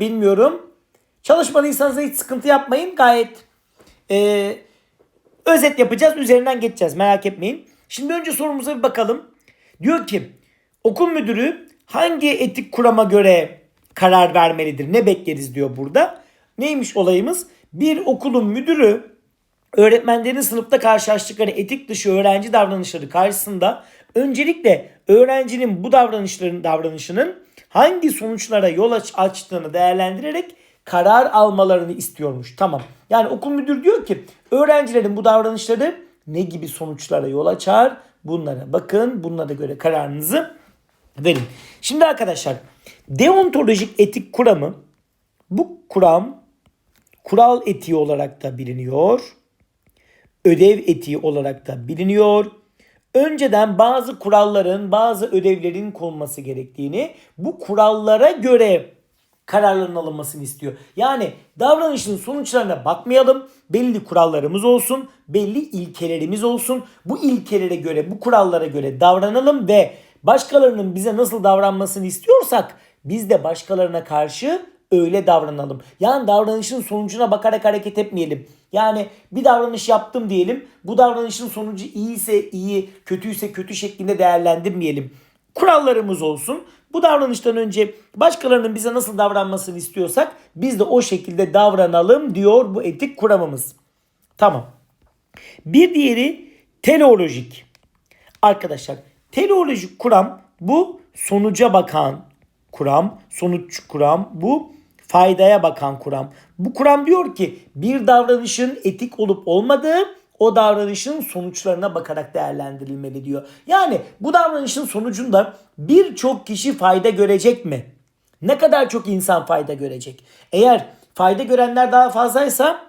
bilmiyorum. Çalışmadıysanız da hiç sıkıntı yapmayın. Gayet e, özet yapacağız. Üzerinden geçeceğiz. Merak etmeyin. Şimdi önce sorumuza bir bakalım. Diyor ki okul müdürü hangi etik kurama göre karar vermelidir? Ne bekleriz diyor burada. Neymiş olayımız? Bir okulun müdürü öğretmenlerin sınıfta karşılaştıkları etik dışı öğrenci davranışları karşısında öncelikle öğrencinin bu davranışların davranışının hangi sonuçlara yol aç, açtığını değerlendirerek karar almalarını istiyormuş. Tamam. Yani okul müdür diyor ki öğrencilerin bu davranışları ne gibi sonuçlara yol açar? Bunlara bakın. Bunlara göre kararınızı verin. Şimdi arkadaşlar deontolojik etik kuramı bu kuram kural etiği olarak da biliniyor. Ödev etiği olarak da biliniyor. Önceden bazı kuralların, bazı ödevlerin konulması gerektiğini, bu kurallara göre kararların alınmasını istiyor. Yani davranışın sonuçlarına bakmayalım. Belli kurallarımız olsun, belli ilkelerimiz olsun. Bu ilkelere göre, bu kurallara göre davranalım ve başkalarının bize nasıl davranmasını istiyorsak biz de başkalarına karşı öyle davranalım. Yani davranışın sonucuna bakarak hareket etmeyelim. Yani bir davranış yaptım diyelim. Bu davranışın sonucu iyiyse iyi, kötüyse kötü şeklinde değerlendirmeyelim. Kurallarımız olsun. Bu davranıştan önce başkalarının bize nasıl davranmasını istiyorsak biz de o şekilde davranalım diyor bu etik kuramımız. Tamam. Bir diğeri teleolojik. Arkadaşlar teleolojik kuram bu sonuca bakan kuram, sonuç kuram, bu faydaya bakan kuram. Bu kuram diyor ki bir davranışın etik olup olmadığı o davranışın sonuçlarına bakarak değerlendirilmeli diyor. Yani bu davranışın sonucunda birçok kişi fayda görecek mi? Ne kadar çok insan fayda görecek? Eğer fayda görenler daha fazlaysa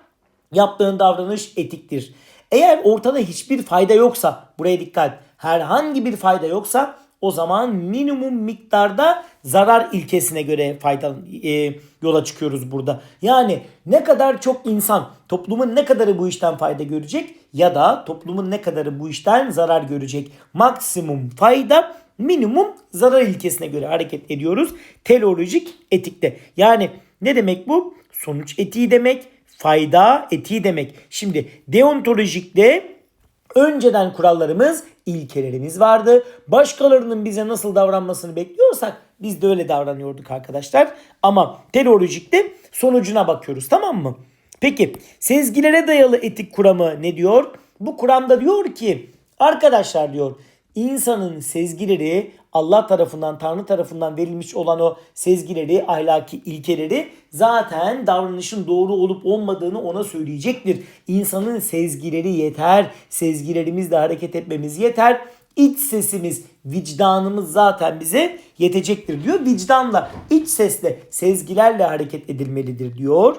yaptığın davranış etiktir. Eğer ortada hiçbir fayda yoksa buraya dikkat herhangi bir fayda yoksa o zaman minimum miktarda zarar ilkesine göre fayda e, yola çıkıyoruz burada. Yani ne kadar çok insan toplumun ne kadarı bu işten fayda görecek ya da toplumun ne kadarı bu işten zarar görecek. Maksimum fayda minimum zarar ilkesine göre hareket ediyoruz. Teleolojik etikte. Yani ne demek bu? Sonuç etiği demek, fayda etiği demek. Şimdi deontolojikte önceden kurallarımız, ilkelerimiz vardı. Başkalarının bize nasıl davranmasını bekliyorsak biz de öyle davranıyorduk arkadaşlar. Ama teleolojikte sonucuna bakıyoruz tamam mı? Peki sezgilere dayalı etik kuramı ne diyor? Bu kuramda diyor ki arkadaşlar diyor insanın sezgileri Allah tarafından, Tanrı tarafından verilmiş olan o sezgileri, ahlaki ilkeleri zaten davranışın doğru olup olmadığını ona söyleyecektir. İnsanın sezgileri yeter, sezgilerimizle hareket etmemiz yeter. İç sesimiz, vicdanımız zaten bize yetecektir diyor. Vicdanla, iç sesle, sezgilerle hareket edilmelidir diyor.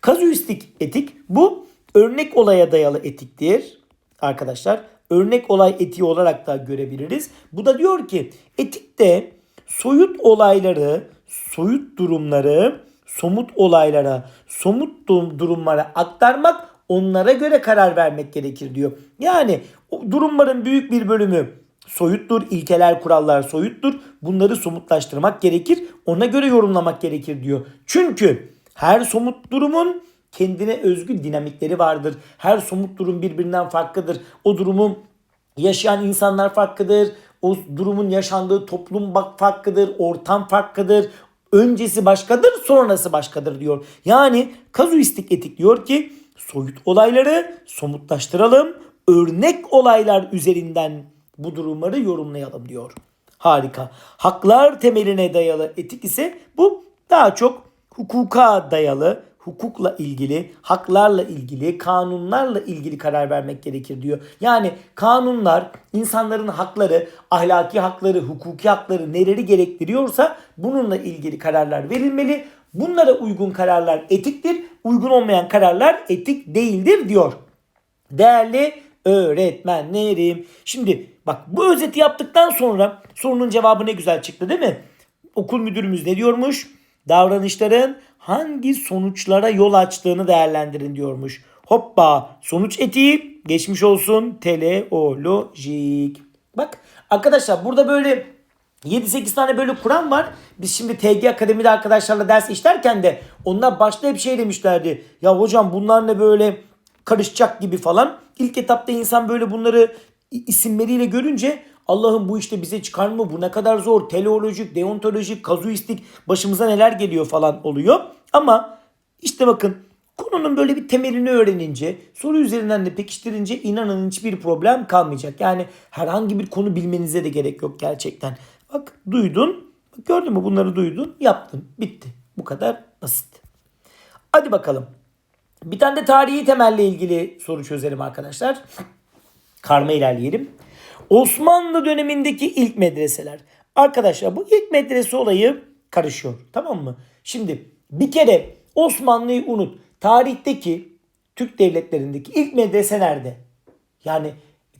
Kazuistik etik bu örnek olaya dayalı etiktir arkadaşlar örnek olay etiği olarak da görebiliriz. Bu da diyor ki etikte soyut olayları, soyut durumları, somut olaylara, somut durumlara aktarmak onlara göre karar vermek gerekir diyor. Yani durumların büyük bir bölümü soyuttur, ilkeler, kurallar soyuttur. Bunları somutlaştırmak gerekir. Ona göre yorumlamak gerekir diyor. Çünkü her somut durumun kendine özgü dinamikleri vardır. Her somut durum birbirinden farklıdır. O durumu yaşayan insanlar farklıdır. O durumun yaşandığı toplum bak farklıdır. Ortam farklıdır. Öncesi başkadır, sonrası başkadır diyor. Yani kazuistik etik diyor ki soyut olayları somutlaştıralım. Örnek olaylar üzerinden bu durumları yorumlayalım diyor. Harika. Haklar temeline dayalı etik ise bu daha çok hukuka dayalı, hukukla ilgili, haklarla ilgili, kanunlarla ilgili karar vermek gerekir diyor. Yani kanunlar insanların hakları, ahlaki hakları, hukuki hakları neleri gerektiriyorsa bununla ilgili kararlar verilmeli. Bunlara uygun kararlar etiktir, uygun olmayan kararlar etik değildir diyor. Değerli öğretmenlerim. Şimdi bak bu özeti yaptıktan sonra sorunun cevabı ne güzel çıktı değil mi? Okul müdürümüz ne diyormuş? Davranışların hangi sonuçlara yol açtığını değerlendirin diyormuş. Hoppa sonuç etiği geçmiş olsun teleolojik. Bak arkadaşlar burada böyle 7-8 tane böyle Kur'an var. Biz şimdi TG Akademi'de arkadaşlarla ders işlerken de onlar başta hep şey demişlerdi. Ya hocam bunlar ne böyle karışacak gibi falan. İlk etapta insan böyle bunları isimleriyle görünce Allah'ım bu işte bize çıkar mı? Bu ne kadar zor. Teleolojik, deontolojik, kazuistik başımıza neler geliyor falan oluyor. Ama işte bakın konunun böyle bir temelini öğrenince, soru üzerinden de pekiştirince inanın hiçbir problem kalmayacak. Yani herhangi bir konu bilmenize de gerek yok gerçekten. Bak duydun, gördün mü bunları duydun, yaptın, bitti. Bu kadar basit. Hadi bakalım. Bir tane de tarihi temelle ilgili soru çözelim arkadaşlar. Karma ilerleyelim. Osmanlı dönemindeki ilk medreseler. Arkadaşlar bu ilk medrese olayı karışıyor. Tamam mı? Şimdi bir kere Osmanlı'yı unut. Tarihteki Türk devletlerindeki ilk medrese nerede? Yani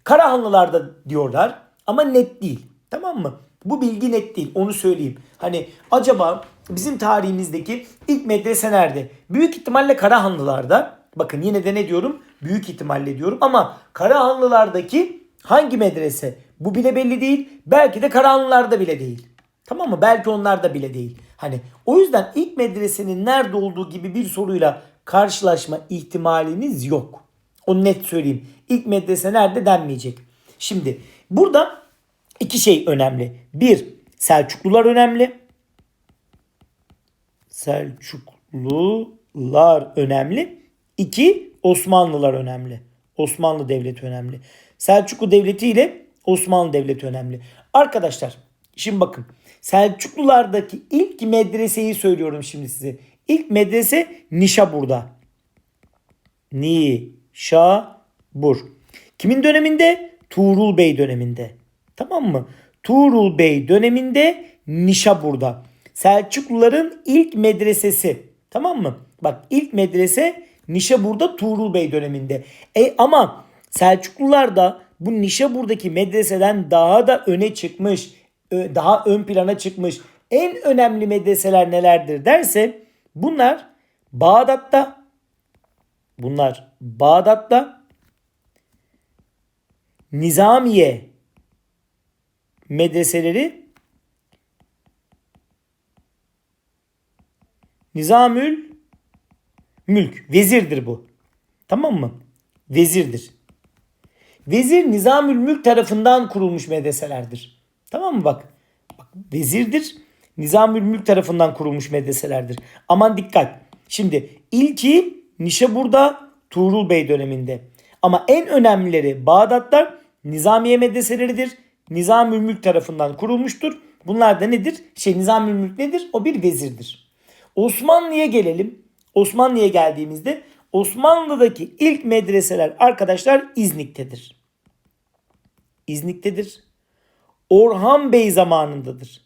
Karahanlılarda diyorlar ama net değil. Tamam mı? Bu bilgi net değil. Onu söyleyeyim. Hani acaba bizim tarihimizdeki ilk medrese nerede? Büyük ihtimalle Karahanlılarda. Bakın yine de ne diyorum? Büyük ihtimalle diyorum ama Karahanlılardaki hangi medrese? Bu bile belli değil. Belki de Karahanlılarda bile değil. Tamam mı? Belki onlar da bile değil. Hani o yüzden ilk medresenin nerede olduğu gibi bir soruyla karşılaşma ihtimaliniz yok. Onu net söyleyeyim. İlk medrese nerede denmeyecek. Şimdi burada iki şey önemli. Bir, Selçuklular önemli. Selçuklular önemli. İki, Osmanlılar önemli. Osmanlı Devleti önemli. Selçuklu Devleti ile Osmanlı Devleti önemli. Arkadaşlar şimdi bakın Selçuklulardaki ilk medreseyi söylüyorum şimdi size. İlk medrese Nişabur'da. Nişabur. Kimin döneminde? Tuğrul Bey döneminde. Tamam mı? Tuğrul Bey döneminde Nişabur'da. Selçukluların ilk medresesi. Tamam mı? Bak ilk medrese Nişabur'da Tuğrul Bey döneminde. E ama Selçuklular da bu Nişabur'daki medreseden daha da öne çıkmış. Daha ön plana çıkmış. En önemli medreseler nelerdir derse bunlar Bağdat'ta bunlar Bağdat'ta Nizamiye medreseleri Nizamül Mülk. Vezirdir bu. Tamam mı? Vezirdir. Vezir Nizamül Mülk tarafından kurulmuş medreselerdir. Tamam mı bak? Bak vezirdir. Nizamül Mülk tarafından kurulmuş medreselerdir. Aman dikkat. Şimdi ilki Nişabur'da Tuğrul Bey döneminde. Ama en önemlileri Bağdat'ta Nizamiye medreseleridir. Nizamül Mülk tarafından kurulmuştur. Bunlar da nedir? Şey Nizamül Mülk nedir? O bir vezirdir. Osmanlı'ya gelelim. Osmanlı'ya geldiğimizde Osmanlı'daki ilk medreseler arkadaşlar İznik'tedir. İznik'tedir. Orhan Bey zamanındadır.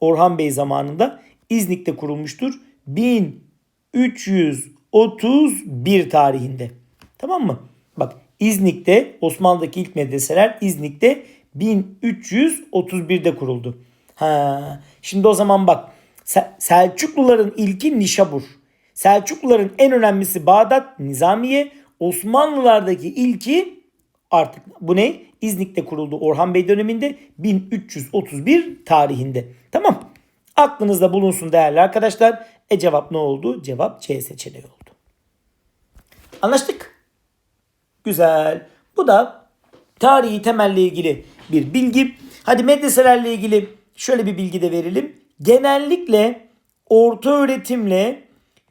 Orhan Bey zamanında İznik'te kurulmuştur. 1331 tarihinde. Tamam mı? Bak İznik'te Osmanlı'daki ilk medreseler İznik'te 1331'de kuruldu. Ha, şimdi o zaman bak Se- Selçukluların ilki Nişabur. Selçukluların en önemlisi Bağdat, Nizamiye. Osmanlılardaki ilki artık bu ne? İznik'te kuruldu Orhan Bey döneminde 1331 tarihinde. Tamam. Aklınızda bulunsun değerli arkadaşlar. E cevap ne oldu? Cevap C seçeneği oldu. Anlaştık. Güzel. Bu da tarihi temelle ilgili bir bilgi. Hadi medreselerle ilgili şöyle bir bilgi de verelim. Genellikle orta öğretimle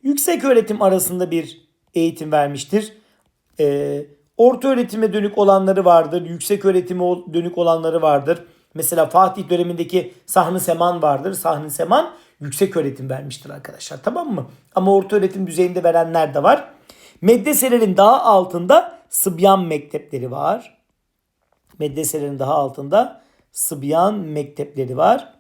yüksek öğretim arasında bir eğitim vermiştir. Ee, orta öğretime dönük olanları vardır. Yüksek öğretime dönük olanları vardır. Mesela Fatih dönemindeki Sahn-ı Seman vardır. Sahn-ı Seman yüksek öğretim vermiştir arkadaşlar. Tamam mı? Ama orta öğretim düzeyinde verenler de var. Medreselerin daha altında Sıbyan mektepleri var. Medreselerin daha altında Sıbyan mektepleri var.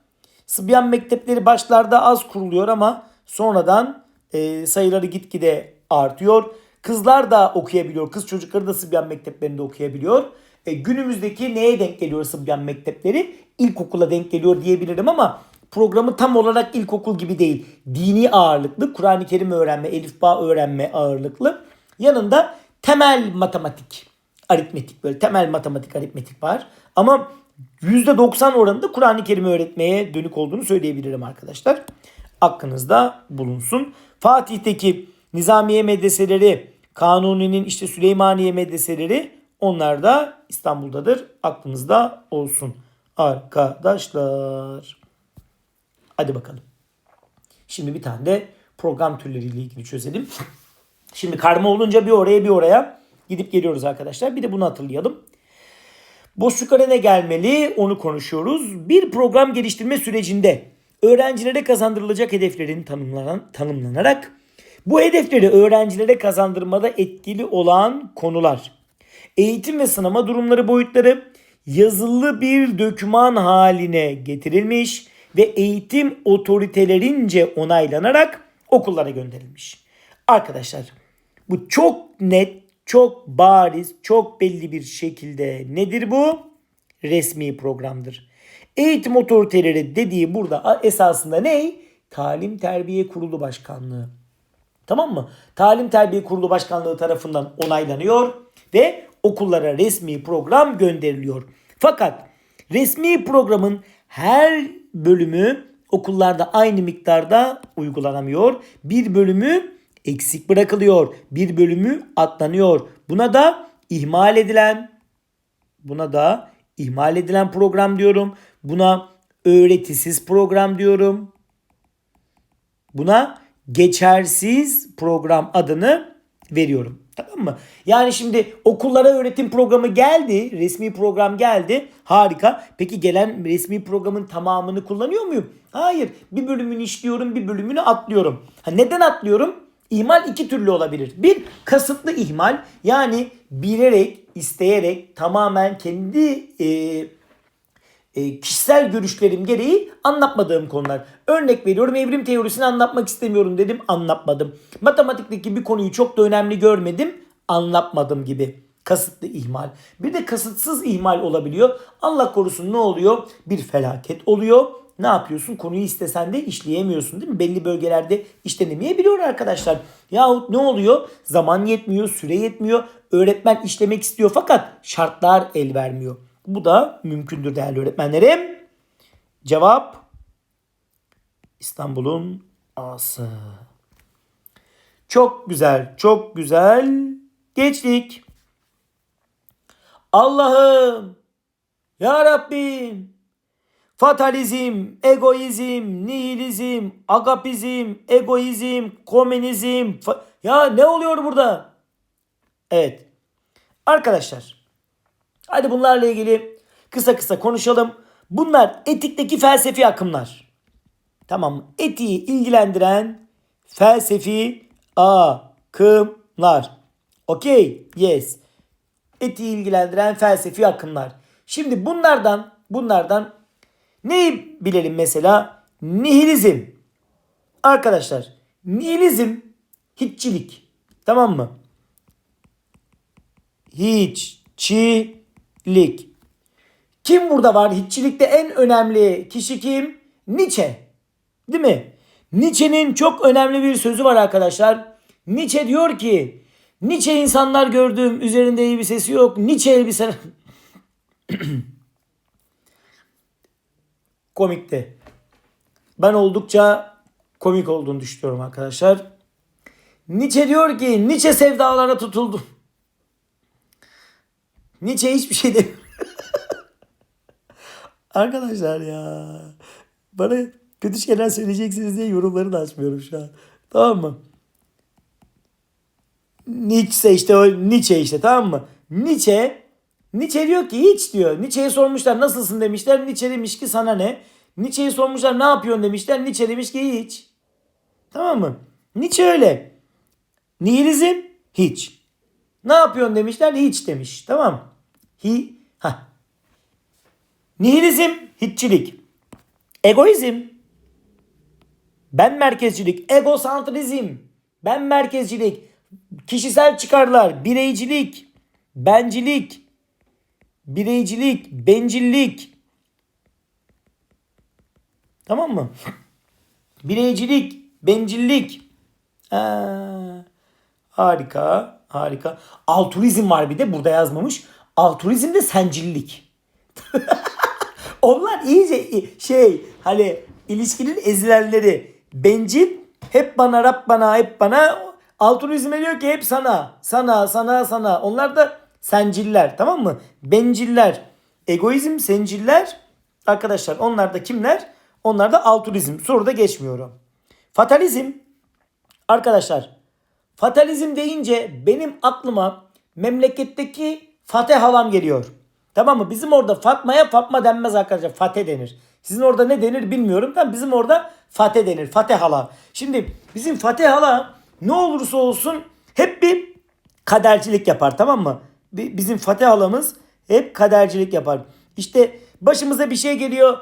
Sıbyan mektepleri başlarda az kuruluyor ama sonradan e, sayıları gitgide artıyor. Kızlar da okuyabiliyor. Kız çocukları da Sıbyan mekteplerinde okuyabiliyor. E, günümüzdeki neye denk geliyor Sıbyan mektepleri? İlkokula denk geliyor diyebilirim ama programı tam olarak ilkokul gibi değil. Dini ağırlıklı, Kur'an-ı Kerim öğrenme, elifba öğrenme ağırlıklı. Yanında temel matematik, aritmetik böyle temel matematik aritmetik var. Ama %90 oranında Kur'an-ı Kerim öğretmeye dönük olduğunu söyleyebilirim arkadaşlar. Aklınızda bulunsun. Fatih'teki Nizamiye medreseleri, Kanuni'nin işte Süleymaniye medreseleri onlar da İstanbul'dadır. Aklınızda olsun arkadaşlar. Hadi bakalım. Şimdi bir tane de program türleriyle ilgili çözelim. Şimdi karma olunca bir oraya bir oraya gidip geliyoruz arkadaşlar. Bir de bunu hatırlayalım. Boşluklara ne gelmeli onu konuşuyoruz. Bir program geliştirme sürecinde öğrencilere kazandırılacak hedeflerin tanımlanan, tanımlanarak bu hedefleri öğrencilere kazandırmada etkili olan konular, eğitim ve sınama durumları boyutları yazılı bir döküman haline getirilmiş ve eğitim otoritelerince onaylanarak okullara gönderilmiş. Arkadaşlar bu çok net, çok bariz, çok belli bir şekilde nedir bu? Resmi programdır. Eğitim otoriteleri dediği burada esasında ne? Talim Terbiye Kurulu Başkanlığı. Tamam mı? Talim Terbiye Kurulu Başkanlığı tarafından onaylanıyor ve okullara resmi program gönderiliyor. Fakat resmi programın her bölümü okullarda aynı miktarda uygulanamıyor. Bir bölümü eksik bırakılıyor. Bir bölümü atlanıyor. Buna da ihmal edilen buna da ihmal edilen program diyorum. Buna öğretisiz program diyorum. Buna geçersiz program adını veriyorum. Tamam mı? Yani şimdi okullara öğretim programı geldi. Resmi program geldi. Harika. Peki gelen resmi programın tamamını kullanıyor muyum? Hayır. Bir bölümünü işliyorum, bir bölümünü atlıyorum. Ha, neden atlıyorum? İhmal iki türlü olabilir. Bir kasıtlı ihmal yani bilerek, isteyerek tamamen kendi e, e, kişisel görüşlerim gereği anlatmadığım konular. Örnek veriyorum evrim teorisini anlatmak istemiyorum dedim anlatmadım. Matematikteki bir konuyu çok da önemli görmedim anlatmadım gibi. Kasıtlı ihmal. Bir de kasıtsız ihmal olabiliyor. Allah korusun ne oluyor? Bir felaket oluyor. Ne yapıyorsun? Konuyu istesen de işleyemiyorsun değil mi? Belli bölgelerde işlenemeyebiliyor arkadaşlar. Yahut ne oluyor? Zaman yetmiyor, süre yetmiyor. Öğretmen işlemek istiyor fakat şartlar el vermiyor. Bu da mümkündür değerli öğretmenlerim. Cevap İstanbul'un A'sı. Çok güzel, çok güzel. Geçtik. Allah'ım, Ya Rabbim, fatalizm, egoizm, nihilizm, agapizm, egoizm, komünizm. Ya ne oluyor burada? Evet. Arkadaşlar Hadi bunlarla ilgili kısa kısa konuşalım. Bunlar etikteki felsefi akımlar. Tamam? Etiği ilgilendiren felsefi akımlar. Okey? Yes. Etiği ilgilendiren felsefi akımlar. Şimdi bunlardan bunlardan neyi bilelim mesela? Nihilizm. Arkadaşlar nihilizm hiççilik. Tamam mı? Hiççilik lik. Kim burada var? Hiççilikte en önemli kişi kim? Nietzsche. Değil mi? Nietzsche'nin çok önemli bir sözü var arkadaşlar. Nietzsche diyor ki Nietzsche insanlar gördüğüm üzerinde elbisesi yok. Nietzsche elbise komikti. Ben oldukça komik olduğunu düşünüyorum arkadaşlar. Nietzsche diyor ki Nietzsche sevdalara tutuldu. Nietzsche hiçbir şey demiyor. Arkadaşlar ya. Bana kötü şeyler söyleyeceksiniz diye yorumları da açmıyorum şu an. Tamam mı? Nietzsche işte o Nietzsche işte tamam mı? Nietzsche Nietzsche diyor ki hiç diyor. Nietzsche'ye sormuşlar nasılsın demişler. Nietzsche demiş ki sana ne? Nietzsche'ye sormuşlar ne yapıyorsun demişler. Nietzsche demiş ki hiç. Tamam mı? Nietzsche öyle. Nihilizm hiç. Ne yapıyorsun demişler hiç demiş. Tamam. Hi, ha. Nihilizm hiççilik. Egoizm ben merkezcilik, egosantrizm, ben merkezcilik, kişisel çıkarlar, bireycilik, bencilik, bireycilik, bencillik. Tamam mı? Bireycilik, bencillik. Aa, harika, harika. Altruizm var bir de burada yazmamış. Altruizm de sencillik. Onlar iyice şey hani ilişkinin ezilenleri. Bencil hep bana Rab bana hep bana altruizme diyor ki hep sana sana sana sana. Onlar da senciller tamam mı? Benciller. Egoizm senciller. Arkadaşlar onlar da kimler? Onlar da altruizm. Soruda geçmiyorum. Fatalizm arkadaşlar fatalizm deyince benim aklıma memleketteki Fatih halam geliyor. Tamam mı? Bizim orada Fatma'ya Fatma denmez arkadaşlar. Fatih denir. Sizin orada ne denir bilmiyorum. Tamam bizim orada Fatih denir. Fatih hala. Şimdi bizim Fatih hala ne olursa olsun hep bir kadercilik yapar tamam mı? Bi- Bizim Fatih halamız hep kadercilik yapar. İşte başımıza bir şey geliyor.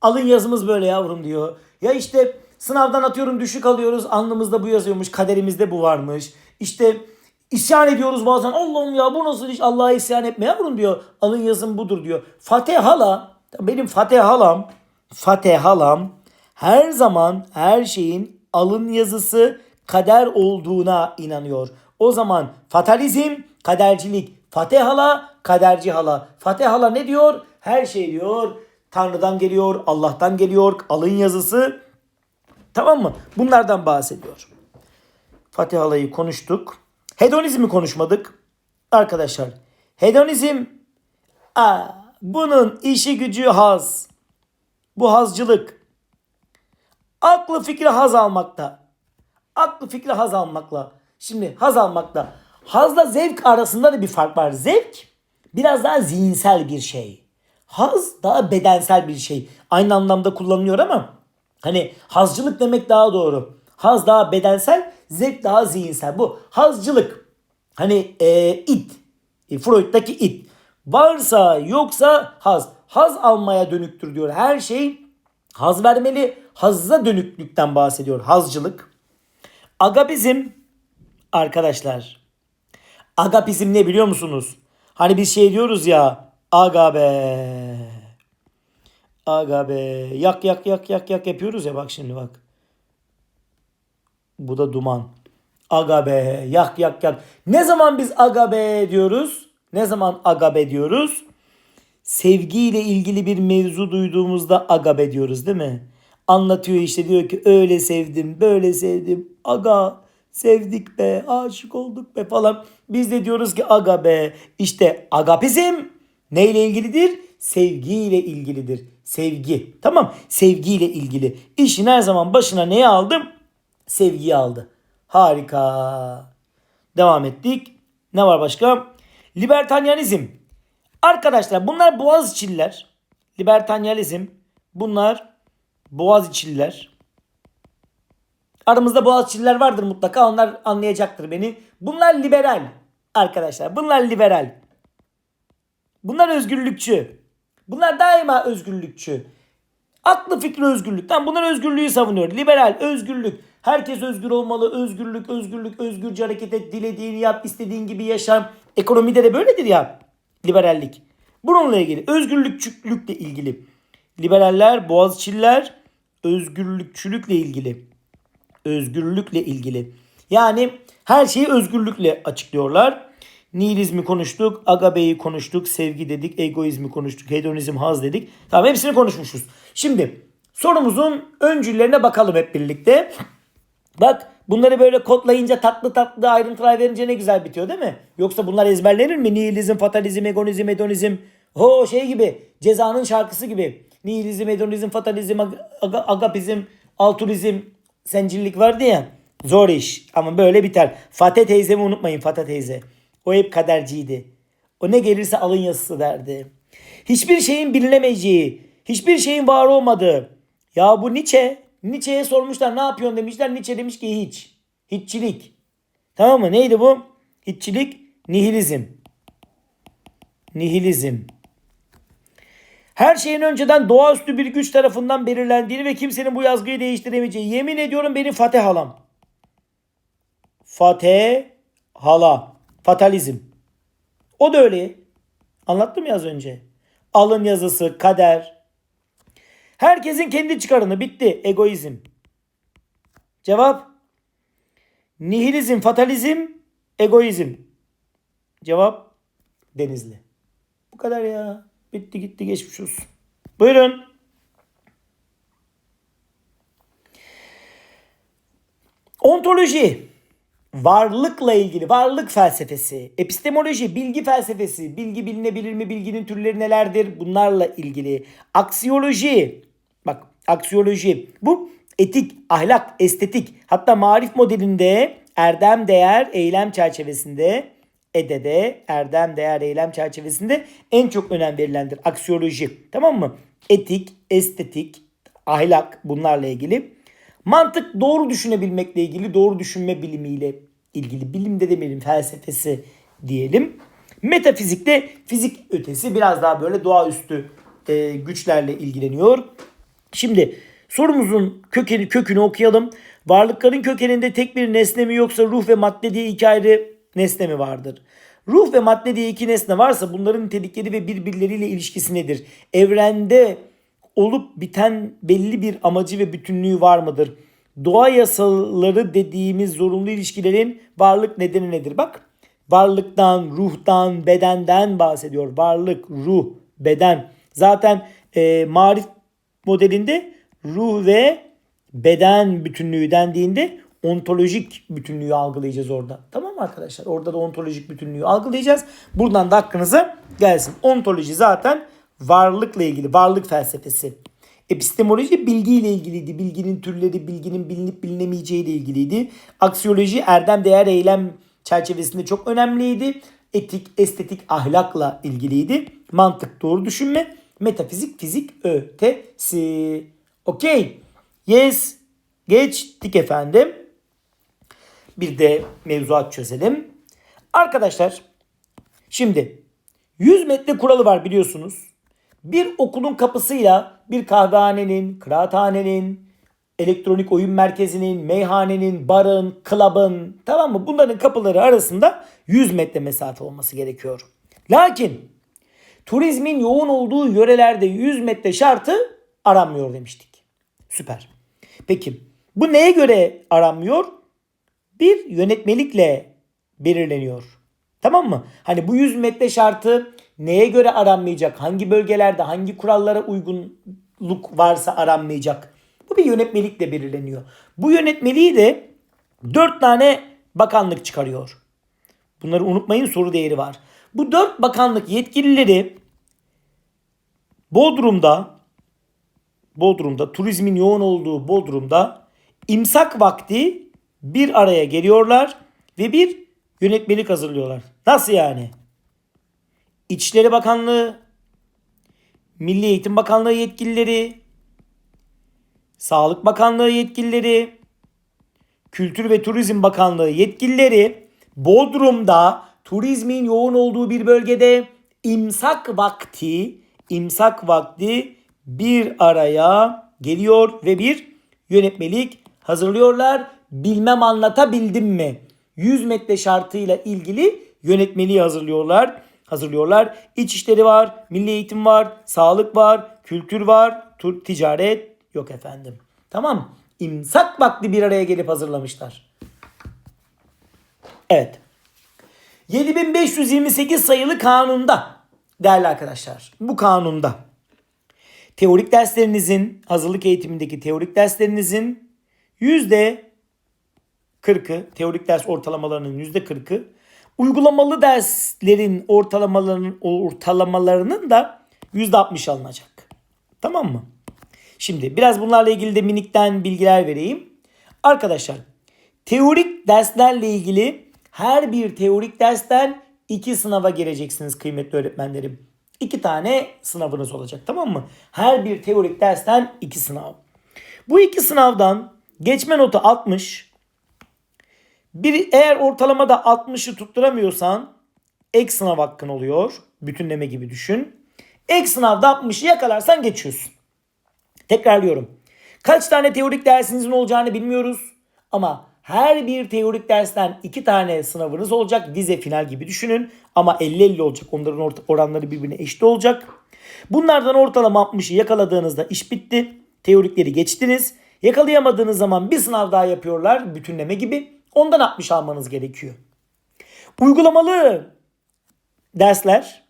Alın yazımız böyle yavrum diyor. Ya işte sınavdan atıyorum düşük alıyoruz. Alnımızda bu yazıyormuş. Kaderimizde bu varmış. İşte isyan ediyoruz bazen. Allah'ım ya bu nasıl iş? Allah'a isyan etme yavrum diyor. Alın yazım budur diyor. Fatih hala benim Fatih halam Fatih halam her zaman her şeyin alın yazısı kader olduğuna inanıyor. O zaman fatalizm kadercilik. Fatih hala kaderci hala. Fatih hala ne diyor? Her şey diyor. Tanrı'dan geliyor, Allah'tan geliyor, alın yazısı. Tamam mı? Bunlardan bahsediyor. Fatih halayı konuştuk. Hedonizmi konuşmadık. Arkadaşlar hedonizm aa, bunun işi gücü haz. Bu hazcılık. Aklı fikri haz almakta. Aklı fikri haz almakla. Şimdi haz almakla. Hazla zevk arasında da bir fark var. Zevk biraz daha zihinsel bir şey. Haz daha bedensel bir şey. Aynı anlamda kullanılıyor ama hani hazcılık demek daha doğru. Haz daha bedensel, zevk daha zihinsel. Bu hazcılık. Hani e, it. E, Freud'daki it. Varsa yoksa haz. Haz almaya dönüktür diyor. Her şey haz vermeli. Hazza dönüklükten bahsediyor. Hazcılık. Agapizm arkadaşlar. Agapizm ne biliyor musunuz? Hani biz şey diyoruz ya. Aga be. Aga be. Yak yak yak yak yak yapıyoruz ya bak şimdi bak. Bu da duman. Aga be. Yak yak yak. Ne zaman biz aga be diyoruz? Ne zaman aga be diyoruz? Sevgiyle ilgili bir mevzu duyduğumuzda aga be diyoruz değil mi? Anlatıyor işte diyor ki öyle sevdim böyle sevdim. Aga sevdik be aşık olduk be falan. Biz de diyoruz ki aga be işte agapizm neyle ilgilidir? Sevgiyle ilgilidir. Sevgi. Tamam sevgiyle ilgili. İşin her zaman başına neyi aldım? Sevgiyi aldı. Harika. Devam ettik. Ne var başka? Libertarianizm. Arkadaşlar bunlar Boğaziçi'liler. Libertarianizm. Bunlar Boğaziçi'liler. Aramızda Boğaziçi'liler vardır mutlaka. Onlar anlayacaktır beni. Bunlar liberal arkadaşlar. Bunlar liberal. Bunlar özgürlükçü. Bunlar daima özgürlükçü. Aklı fikri özgürlük. Tamam bunlar özgürlüğü savunuyor. Liberal, özgürlük. Herkes özgür olmalı. Özgürlük, özgürlük, özgürce hareket et. Dilediğini yap, istediğin gibi yaşa. Ekonomide de böyledir ya. Liberallik. Bununla ilgili. Özgürlükçülükle ilgili. Liberaller, Boğaziçi'liler özgürlükçülükle ilgili. Özgürlükle ilgili. Yani her şeyi özgürlükle açıklıyorlar. Nihilizmi konuştuk, agabeyi konuştuk, sevgi dedik, egoizmi konuştuk, hedonizm, haz dedik. Tamam hepsini konuşmuşuz. Şimdi sorumuzun öncüllerine bakalım hep birlikte. Bak bunları böyle kodlayınca tatlı tatlı ayrıntılar verince ne güzel bitiyor değil mi? Yoksa bunlar ezberlenir mi? Nihilizm, fatalizm, egonizm, hedonizm. O şey gibi cezanın şarkısı gibi. Nihilizm, hedonizm, fatalizm, ag- aga- agapizm, altruizm, sencillik vardı ya. Zor iş ama böyle biter. Fatih teyzemi unutmayın Fatih teyze. O hep kaderciydi. O ne gelirse alın yazısı derdi. Hiçbir şeyin bilinemeyeceği, hiçbir şeyin var olmadığı. Ya bu Nietzsche, Nietzsche'ye sormuşlar ne yapıyorsun demişler. Nietzsche demiş ki hiç. Hiççilik. Tamam mı? Neydi bu? Hiççilik, nihilizm. Nihilizm. Her şeyin önceden doğaüstü bir güç tarafından belirlendiğini ve kimsenin bu yazgıyı değiştiremeyeceği. Yemin ediyorum benim Fatih halam. Fatih hala. Fatalizm. O da öyle. Anlattım ya az önce. Alın yazısı, kader. Herkesin kendi çıkarını bitti. Egoizm. Cevap nihilizm, fatalizm, egoizm. Cevap Denizli. Bu kadar ya. Bitti gitti geçmiş olsun. Buyurun. Ontoloji varlıkla ilgili varlık felsefesi, epistemoloji bilgi felsefesi, bilgi bilinebilir mi, bilginin türleri nelerdir bunlarla ilgili. Aksiyoloji bak aksiyoloji bu etik, ahlak, estetik hatta marif modelinde erdem, değer, eylem çerçevesinde EDE'de erdem, değer, eylem çerçevesinde en çok önem verilendir. Aksiyoloji tamam mı? Etik, estetik, ahlak bunlarla ilgili. Mantık doğru düşünebilmekle ilgili doğru düşünme bilimiyle ilgili bilim de demeyelim felsefesi diyelim. Metafizikte fizik ötesi biraz daha böyle doğaüstü e, güçlerle ilgileniyor. Şimdi sorumuzun kökeni kökünü okuyalım. Varlıkların kökeninde tek bir nesne mi yoksa ruh ve madde diye iki ayrı nesne mi vardır? Ruh ve madde diye iki nesne varsa bunların nitelikleri ve birbirleriyle ilişkisi nedir? Evrende olup biten belli bir amacı ve bütünlüğü var mıdır? Doğa yasaları dediğimiz zorunlu ilişkilerin varlık nedeni nedir? Bak varlıktan, ruhtan, bedenden bahsediyor. Varlık, ruh, beden. Zaten e, marif modelinde ruh ve beden bütünlüğü dendiğinde ontolojik bütünlüğü algılayacağız orada. Tamam mı arkadaşlar? Orada da ontolojik bütünlüğü algılayacağız. Buradan da hakkınıza gelsin. Ontoloji zaten varlıkla ilgili, varlık felsefesi. Epistemoloji bilgiyle ilgiliydi. Bilginin türleri, bilginin bilinip bilinemeyeceği ile ilgiliydi. Aksiyoloji erdem, değer, eylem çerçevesinde çok önemliydi. Etik, estetik, ahlakla ilgiliydi. Mantık, doğru düşünme. Metafizik, fizik, ötesi. Okey. Yes. Geçtik efendim. Bir de mevzuat çözelim. Arkadaşlar şimdi 100 metre kuralı var biliyorsunuz. Bir okulun kapısıyla bir kahvehanenin, kıraathanenin, elektronik oyun merkezinin, meyhanenin, barın, klubun tamam mı? Bunların kapıları arasında 100 metre mesafe olması gerekiyor. Lakin turizmin yoğun olduğu yörelerde 100 metre şartı aranmıyor demiştik. Süper. Peki bu neye göre aranmıyor? Bir yönetmelikle belirleniyor. Tamam mı? Hani bu 100 metre şartı neye göre aranmayacak? Hangi bölgelerde hangi kurallara uygunluk varsa aranmayacak? Bu bir yönetmelikle belirleniyor. Bu yönetmeliği de 4 tane bakanlık çıkarıyor. Bunları unutmayın soru değeri var. Bu 4 bakanlık yetkilileri Bodrum'da Bodrum'da turizmin yoğun olduğu Bodrum'da imsak vakti bir araya geliyorlar ve bir yönetmelik hazırlıyorlar. Nasıl yani? İçişleri Bakanlığı, Milli Eğitim Bakanlığı yetkilileri, Sağlık Bakanlığı yetkilileri, Kültür ve Turizm Bakanlığı yetkilileri Bodrum'da turizmin yoğun olduğu bir bölgede imsak vakti, imsak vakti bir araya geliyor ve bir yönetmelik hazırlıyorlar. Bilmem anlatabildim mi? 100 metre şartıyla ilgili yönetmeliği hazırlıyorlar. Hazırlıyorlar. İçişleri var, milli eğitim var, sağlık var, kültür var, tur, ticaret yok efendim. Tamam. İmsak vakti bir araya gelip hazırlamışlar. Evet. 7528 sayılı kanunda değerli arkadaşlar. Bu kanunda teorik derslerinizin hazırlık eğitimindeki teorik derslerinizin yüzde 40'ı teorik ders ortalamalarının yüzde 40'ı uygulamalı derslerin ortalamalarının ortalamalarının da yüzde 60 alınacak. Tamam mı? Şimdi biraz bunlarla ilgili de minikten bilgiler vereyim. Arkadaşlar teorik derslerle ilgili her bir teorik dersten iki sınava gireceksiniz kıymetli öğretmenlerim. İki tane sınavınız olacak tamam mı? Her bir teorik dersten iki sınav. Bu iki sınavdan geçme notu 60. Bir, eğer ortalamada 60'ı tutturamıyorsan ek sınav hakkın oluyor. Bütünleme gibi düşün. Ek sınavda 60'ı yakalarsan geçiyorsun. Tekrarlıyorum. Kaç tane teorik dersinizin olacağını bilmiyoruz. Ama her bir teorik dersten iki tane sınavınız olacak. Vize final gibi düşünün. Ama 50-50 olacak. Onların oranları birbirine eşit olacak. Bunlardan ortalama 60'ı yakaladığınızda iş bitti. Teorikleri geçtiniz. Yakalayamadığınız zaman bir sınav daha yapıyorlar. Bütünleme gibi. Ondan 60 almanız gerekiyor. Uygulamalı dersler,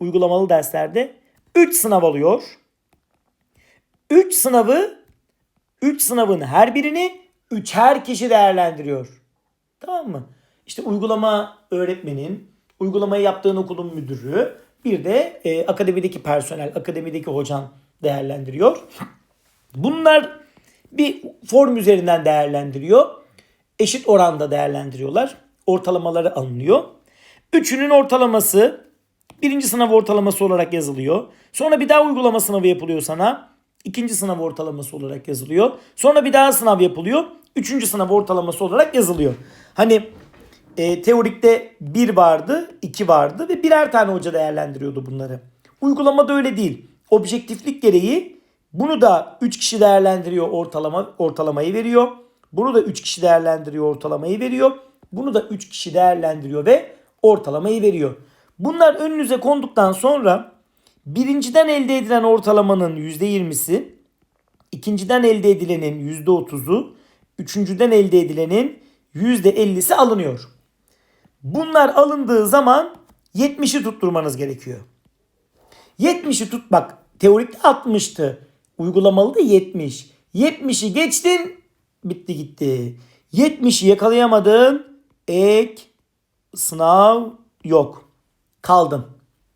uygulamalı derslerde 3 sınav oluyor. 3 sınavı 3 sınavın her birini üçer kişi değerlendiriyor. Tamam mı? İşte uygulama öğretmenin, uygulamayı yaptığın okulun müdürü, bir de e, akademideki personel, akademideki hocan değerlendiriyor. Bunlar bir form üzerinden değerlendiriyor. Eşit oranda değerlendiriyorlar. Ortalamaları alınıyor. Üçünün ortalaması birinci sınav ortalaması olarak yazılıyor. Sonra bir daha uygulama sınavı yapılıyor sana. İkinci sınav ortalaması olarak yazılıyor. Sonra bir daha sınav yapılıyor. Üçüncü sınav ortalaması olarak yazılıyor. Hani e, teorikte bir vardı, iki vardı ve birer tane hoca değerlendiriyordu bunları. Uygulamada öyle değil. Objektiflik gereği bunu da 3 kişi değerlendiriyor ortalama ortalamayı veriyor. Bunu da 3 kişi değerlendiriyor ortalamayı veriyor. Bunu da 3 kişi değerlendiriyor ve ortalamayı veriyor. Bunlar önünüze konduktan sonra birinciden elde edilen ortalamanın %20'si, ikinciden elde edilenin %30'u, üçüncüden elde edilenin %50'si alınıyor. Bunlar alındığı zaman 70'i tutturmanız gerekiyor. 70'i tut bak teorikte 60'tı. Uygulamalı da 70. 70'i geçtin bitti gitti. 70'i yakalayamadın ek sınav yok. Kaldın.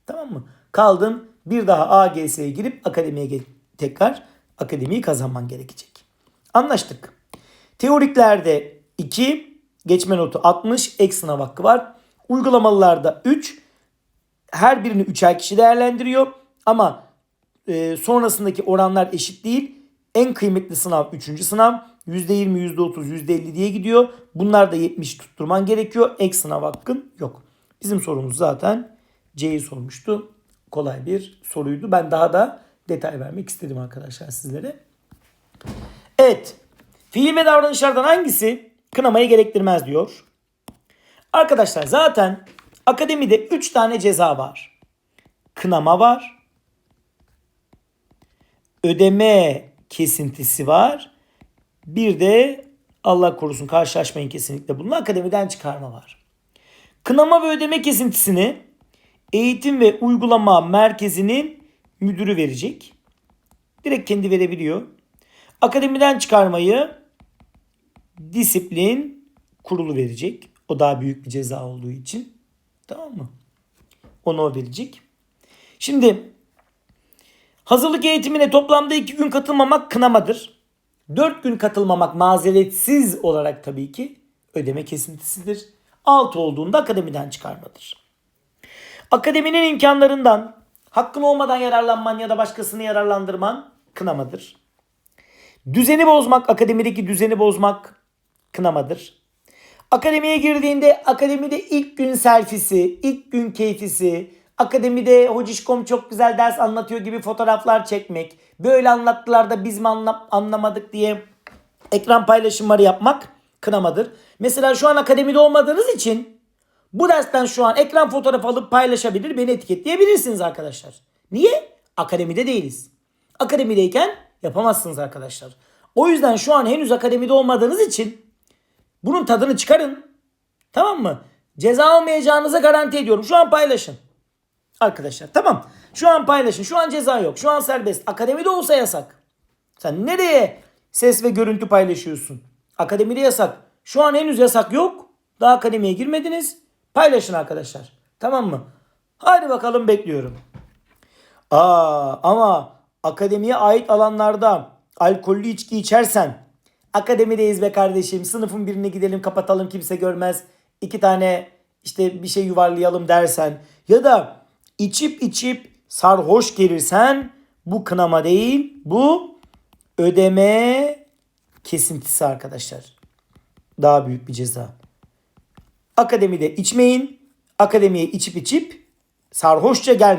Tamam mı? Kaldın. Bir daha AGS'ye girip akademiye gel tekrar akademiyi kazanman gerekecek. Anlaştık. Teoriklerde 2, geçme notu 60, ek sınav hakkı var. Uygulamalılarda 3, her birini üçer kişi değerlendiriyor. Ama e, sonrasındaki oranlar eşit değil. En kıymetli sınav 3. sınav. %20, %30, %50 diye gidiyor. Bunlar da 70 tutturman gerekiyor. Ek sınav hakkın yok. Bizim sorumuz zaten C'yi sormuştu. Kolay bir soruydu. Ben daha da detay vermek istedim arkadaşlar sizlere. Evet. Fiil ve davranışlardan hangisi kınamayı gerektirmez diyor. Arkadaşlar zaten akademide 3 tane ceza var. Kınama var. Ödeme kesintisi var. Bir de Allah korusun karşılaşmayın kesinlikle bununla akademiden çıkarma var. Kınama ve ödeme kesintisini eğitim ve uygulama merkezinin müdürü verecek. Direkt kendi verebiliyor. Akademiden çıkarmayı disiplin kurulu verecek. O daha büyük bir ceza olduğu için. Tamam mı? Onu o verecek. Şimdi hazırlık eğitimine toplamda 2 gün katılmamak kınamadır. 4 gün katılmamak mazeretsiz olarak tabii ki ödeme kesintisidir. 6 olduğunda akademiden çıkarmadır. Akademinin imkanlarından hakkın olmadan yararlanman ya da başkasını yararlandırman kınamadır. Düzeni bozmak, akademideki düzeni bozmak kınamadır. Akademiye girdiğinde akademide ilk gün selfisi, ilk gün keyfisi, akademide hocişkom çok güzel ders anlatıyor gibi fotoğraflar çekmek, böyle anlattılar da biz mi anla- anlamadık diye ekran paylaşımları yapmak kınamadır. Mesela şu an akademide olmadığınız için bu dersten şu an ekran fotoğrafı alıp paylaşabilir, beni etiketleyebilirsiniz arkadaşlar. Niye? Akademide değiliz. Akademideyken yapamazsınız arkadaşlar. O yüzden şu an henüz akademide olmadığınız için bunun tadını çıkarın. Tamam mı? Ceza almayacağınıza garanti ediyorum. Şu an paylaşın. Arkadaşlar tamam. Şu an paylaşın. Şu an ceza yok. Şu an serbest. Akademide olsa yasak. Sen nereye ses ve görüntü paylaşıyorsun? Akademide yasak. Şu an henüz yasak yok. Daha akademiye girmediniz. Paylaşın arkadaşlar. Tamam mı? Hadi bakalım bekliyorum. Aa ama akademiye ait alanlarda alkollü içki içersen akademideyiz be kardeşim sınıfın birine gidelim kapatalım kimse görmez. iki tane işte bir şey yuvarlayalım dersen ya da içip içip sarhoş gelirsen bu kınama değil bu ödeme kesintisi arkadaşlar. Daha büyük bir ceza. Akademide içmeyin. Akademiye içip içip sarhoşça gelmeyin.